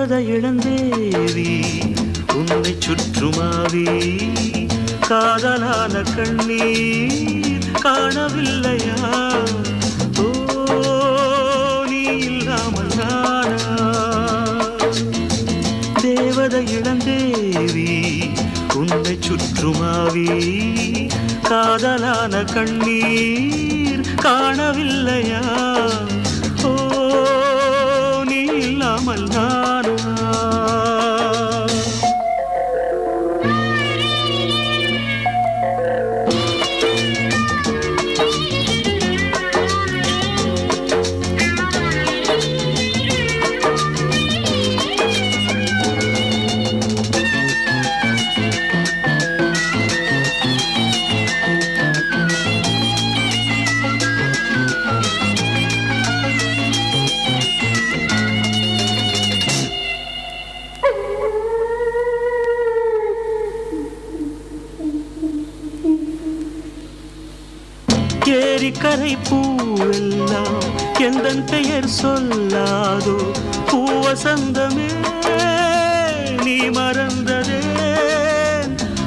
தேவதை இளந்தேவி உன்னை சுற்றுமாவி காதலான கண்ணீர் காணவில்லையா? ஓ நீ இல்லாமல் நானா? தேவதை இளந்தேவி உன்னை சுற்றுமாவி காதலான கண்ணீர் காணவில்லையா? ஏரிக்கரை பூவெல்லாம் எந்த பெயர் சொல்லாதோ? பூவசந்தமே நீ மறந்ததே.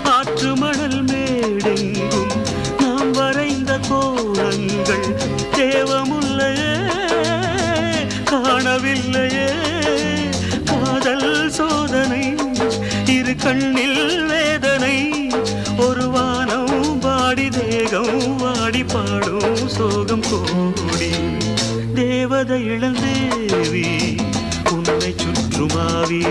ஆற்று மணல் மேடெங்கும் நாம் வரைந்த கோலங்கள் தேவமுல்லையே. காணவில்லையே. காதல் சோதனை இரு கண்ணில் வேதனை. ஒரு வானம் பாடி தேகம் வாடி பாடும் சோகம் கோடி தேவதை இளந்தேவி உன்னை சுற்றுமாவி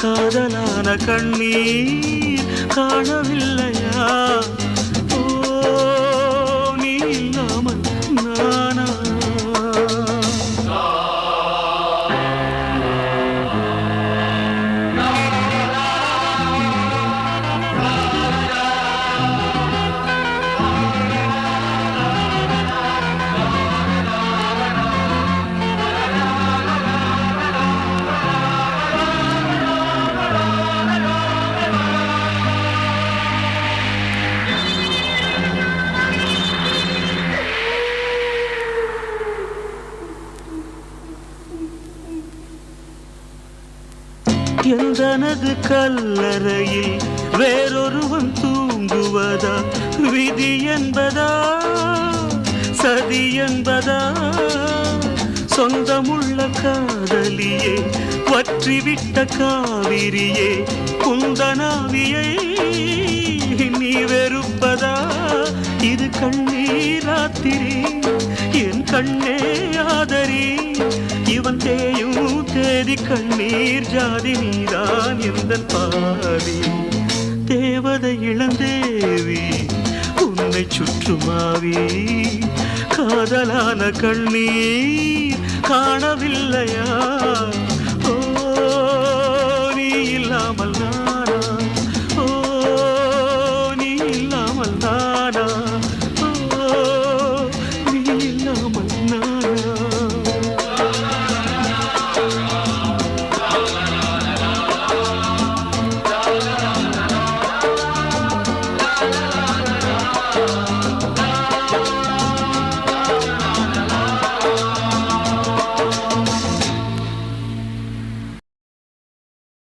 காதலான கண்ணீர் காணவில்லையா எந்தனது கல்லறையில் வேறொருவன் தூங்குவதா? விதி என்பதா? சதி என்பதா? சொந்தமுள்ள காதலியே வற்றிவிட்ட காவிரியே குந்தனாவியை நீ வெறுப்பதா? இது கண்ணீராத்திரி என் கண்ணே. தேதி கண்ணீர் ஜாதி நீதான் எந்த பாதி. தேவதை இளந்தேவி உன்னை சுற்றுமாவி. காதலான கண்ணீர் காணவில்லையா?